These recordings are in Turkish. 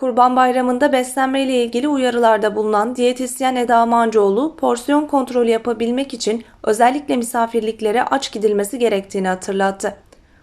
Kurban Bayramı'nda beslenme ile ilgili uyarılarda bulunan diyetisyen Eda Mancıoğlu, porsiyon kontrolü yapabilmek için özellikle misafirliklere aç gidilmesi gerektiğini hatırlattı.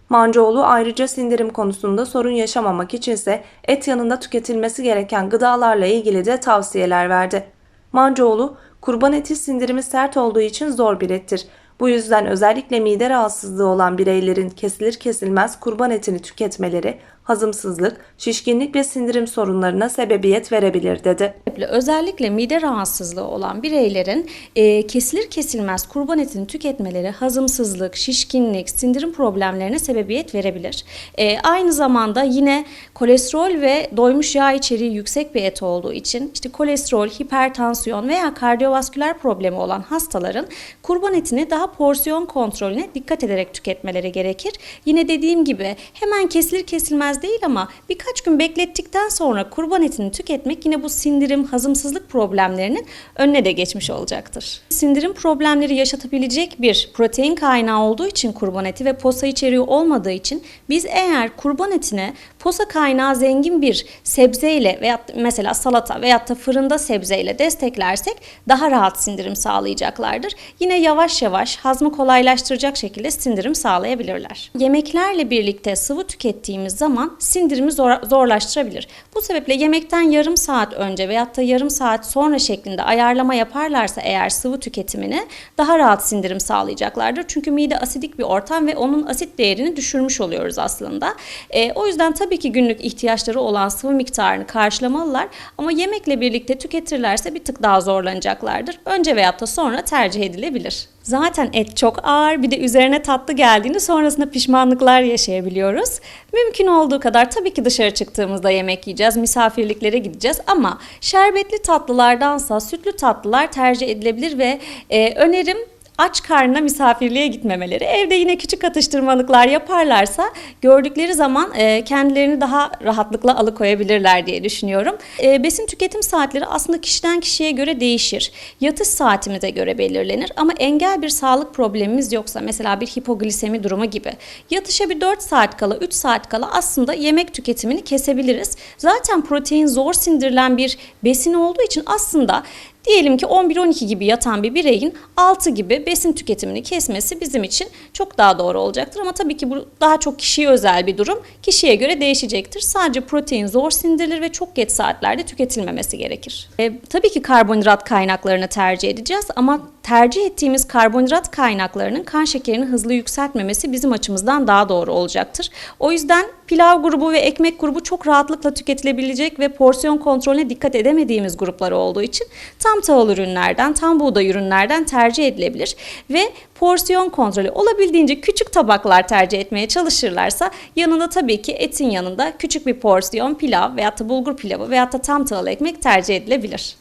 Mancıoğlu ayrıca sindirim konusunda sorun yaşamamak içinse et yanında tüketilmesi gereken gıdalarla ilgili de tavsiyeler verdi. Mancıoğlu, kurban eti sindirimi sert olduğu için zor bir ettir. Bu yüzden özellikle mide rahatsızlığı olan bireylerin kesilir kesilmez kurban etini tüketmeleri hazımsızlık, şişkinlik ve sindirim sorunlarına sebebiyet verebilir dedi. özellikle mide rahatsızlığı olan bireylerin e, kesilir kesilmez kurban etini tüketmeleri hazımsızlık, şişkinlik, sindirim problemlerine sebebiyet verebilir. E, aynı zamanda yine kolesterol ve doymuş yağ içeriği yüksek bir et olduğu için işte kolesterol, hipertansiyon veya kardiyovasküler problemi olan hastaların kurban etini daha porsiyon kontrolüne dikkat ederek tüketmeleri gerekir. Yine dediğim gibi hemen kesilir kesilmez değil ama birkaç gün beklettikten sonra kurban etini tüketmek yine bu sindirim, hazımsızlık problemlerinin önüne de geçmiş olacaktır. Sindirim problemleri yaşatabilecek bir protein kaynağı olduğu için kurban eti ve posa içeriği olmadığı için biz eğer kurban etine posa kaynağı zengin bir sebzeyle veya mesela salata veyahut da fırında sebzeyle desteklersek daha rahat sindirim sağlayacaklardır. Yine yavaş yavaş hazmı kolaylaştıracak şekilde sindirim sağlayabilirler. Yemeklerle birlikte sıvı tükettiğimiz zaman sindirimi zor- zorlaştırabilir. Bu sebeple yemekten yarım saat önce veyahut da yarım saat sonra şeklinde ayarlama yaparlarsa eğer sıvı tüketimini daha rahat sindirim sağlayacaklardır. Çünkü mide asidik bir ortam ve onun asit değerini düşürmüş oluyoruz aslında. E, o yüzden tabii ki günlük ihtiyaçları olan sıvı miktarını karşılamalılar ama yemekle birlikte tüketirlerse bir tık daha zorlanacaklardır. Önce veyahut da sonra tercih edilebilir. Zaten et çok ağır bir de üzerine tatlı geldiğinde sonrasında pişmanlıklar yaşayabiliyoruz. Mümkün olduğu kadar tabii ki dışarı çıktığımızda yemek yiyeceğiz, misafirliklere gideceğiz ama şerbetli tatlılardansa sütlü tatlılar tercih edilebilir ve e, önerim aç karnına misafirliğe gitmemeleri. Evde yine küçük atıştırmalıklar yaparlarsa gördükleri zaman e, kendilerini daha rahatlıkla alıkoyabilirler diye düşünüyorum. E, besin tüketim saatleri aslında kişiden kişiye göre değişir. Yatış saatimize göre belirlenir ama engel bir sağlık problemimiz yoksa mesela bir hipoglisemi durumu gibi yatışa bir 4 saat kala 3 saat kala aslında yemek tüketimini kesebiliriz. Zaten protein zor sindirilen bir besin olduğu için aslında Diyelim ki 11-12 gibi yatan bir bireyin 6 gibi besin tüketimini kesmesi bizim için çok daha doğru olacaktır. Ama tabii ki bu daha çok kişiye özel bir durum. Kişiye göre değişecektir. Sadece protein zor sindirilir ve çok geç saatlerde tüketilmemesi gerekir. E, tabii ki karbonhidrat kaynaklarını tercih edeceğiz ama tercih ettiğimiz karbonhidrat kaynaklarının kan şekerini hızlı yükseltmemesi bizim açımızdan daha doğru olacaktır. O yüzden pilav grubu ve ekmek grubu çok rahatlıkla tüketilebilecek ve porsiyon kontrolüne dikkat edemediğimiz gruplar olduğu için tam tahıl ürünlerden, tam buğday ürünlerden tercih edilebilir ve porsiyon kontrolü olabildiğince küçük tabaklar tercih etmeye çalışırlarsa yanında tabii ki etin yanında küçük bir porsiyon pilav veyahut da bulgur pilavı veyahut da tam tahıl ekmek tercih edilebilir.